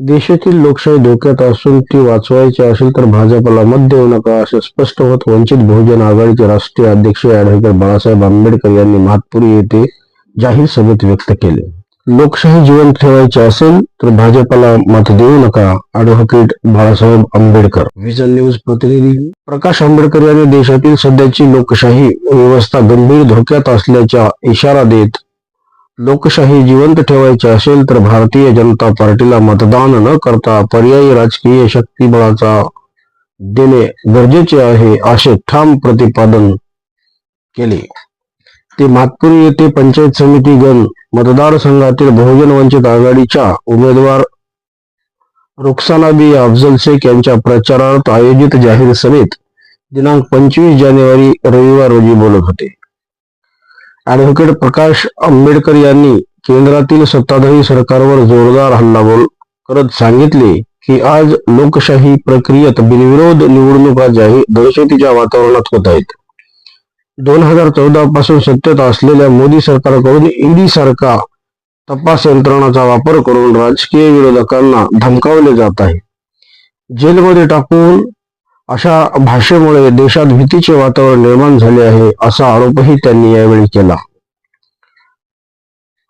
देशातील लोकशाही धोक्यात असून ती वाचवायची असेल तर भाजपला मत देऊ नका असे स्पष्ट होत वंचित बहुजन आघाडीचे राष्ट्रीय अध्यक्ष ऍडव्होकेट बाळासाहेब आंबेडकर यांनी महातपुरी येथे जाहीर सभेत व्यक्त केले. लोकशाही जिवंत ठेवायची असेल तर भाजपला मत देऊ नका advocate Balasaheb Ambedkar. Vision News प्रतिनिधी प्रकाश आंबेडकर यांनी देशातील सध्याची लोकशाही व्यवस्था गंभीर धोक्यात असल्याचा इशारा देत लोकशाही जिवंत ठेवायची असेल तर भारतीय जनता पार्टीला मतदान न करता पर्यायी राजकीय शक्तीबळाचा देणे गरजेचे आहे असे ठाम प्रतिपादन केले. ते मातपुरी येथे पंचायत समिती गण मतदारसंघातील बहुजन वंचित आघाडीच्या उमेदवार रुखसानाबी अफजल शेख यांच्या प्रचारार्थ आयोजित जाहीर सभेत दिनांक पंचवीस जानेवारी रविवार रोजी बोलत होते. ऍडव्होकेट प्रकाश आंबेडकर यांनी केंद्रातील सत्ताधारी सरकारवर जोरदार हल्लाबोल करत सांगितले की आज लोकशाही प्रक्रियेत बिनविरोध निवडणुका जाहीर दहशतीच्या वातावरणात होत आहेत. दोन हजार चौदा पासून सत्तेत असलेल्या मोदी सरकारकडून ईडी सारखा तपास यंत्रणाचा वापर करून राजकीय विरोधकांना धमकावले जात आहे. जेलमध्ये टाकून अशा भाषेमुळे देशात भीतीचे वातावरण निर्माण झाले आहे असा आरोपही त्यांनी यावेळी केला.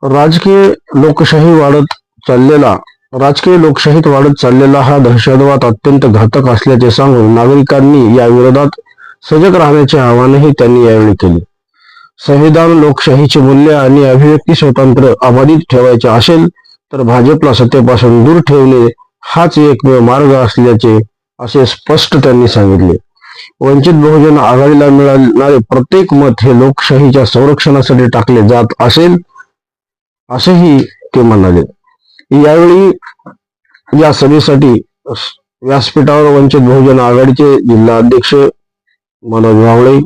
राजकीय लोकशाही वाढत चाललेला राजकीय लोकशाहीत वाढत चाललेला हा दहशतवाद अत्यंत घातक असल्याचे सांगून नागरिकांनी या विरोधात सजग राहण्याचे आवाहनही त्यांनी यावेळी केले. संविधान लोकशाहीचे मूल्य आणि अभिव्यक्ती स्वातंत्र्य अबाधित ठेवायचे असेल तर भाजपला सत्तेपासून दूर ठेवणे हाच एकमेव मार्ग असल्याचे असे स्पष्ट त्यांनी सांगितले. वंचित बहुजन आघाडीला मिळणारे प्रत्येक मत हे लोकशाहीच्या संरक्षणासाठी टाकले जात असेल असेही ते म्हणाले. यावेळी या सभेसाठी व्यासपीठावर वंचित बहुजन आघाडीचे जिल्हा अध्यक्ष मनोज वावळे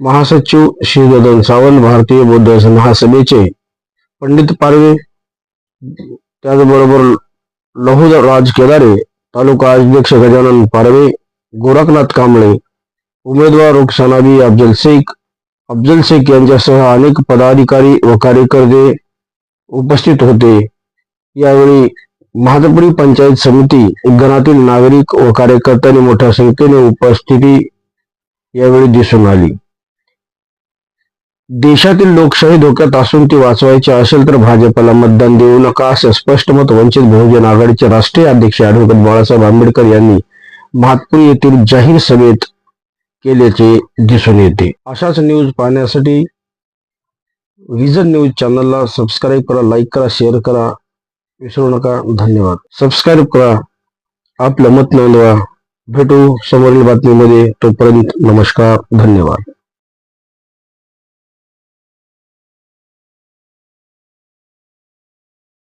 महासचिव श्रीगदन सावंत भारतीय बौद्ध महासभेचे पंडित पारवे त्याचबरोबर लहुराज केदारे तालुका अध्यक्ष गजानन पारवे गोरखनाथ कांबळे उमेदवार रुखसानाबी अफजल शेख अफजल शेख यांच्यासह अनेक पदाधिकारी व कार्यकर्ते उपस्थित होते. यावेळी महादपुरी पंचायत समिती गणातील नागरिक व कार्यकर्त्यांनी मोठ्या संख्येने उपस्थिती यावेळी दिसून आली. देशातील लोकशाही धोक्यात असून ती वाचवायची असेल तर भाजपला मतदान देऊ नका असे स्पष्ट मत वंचित बहुजन आघाडीचे राष्ट्रीय अध्यक्ष अॅडव्होकेट बाळासाहेब आंबेडकर यांनी महातपूर येथील जाहीर सभेत केल्याचे दिसून येते. अशाच न्यूज पाहण्यासाठी विजन न्यूज चॅनलला सबस्क्राईब करा लाईक करा शेअर करा. विसरू नका. धन्यवाद. सबस्क्राईब करा. आपलं मत नोंदवा. भेटू समोरील बातमीमध्ये. तोपर्यंत नमस्कार. धन्यवाद.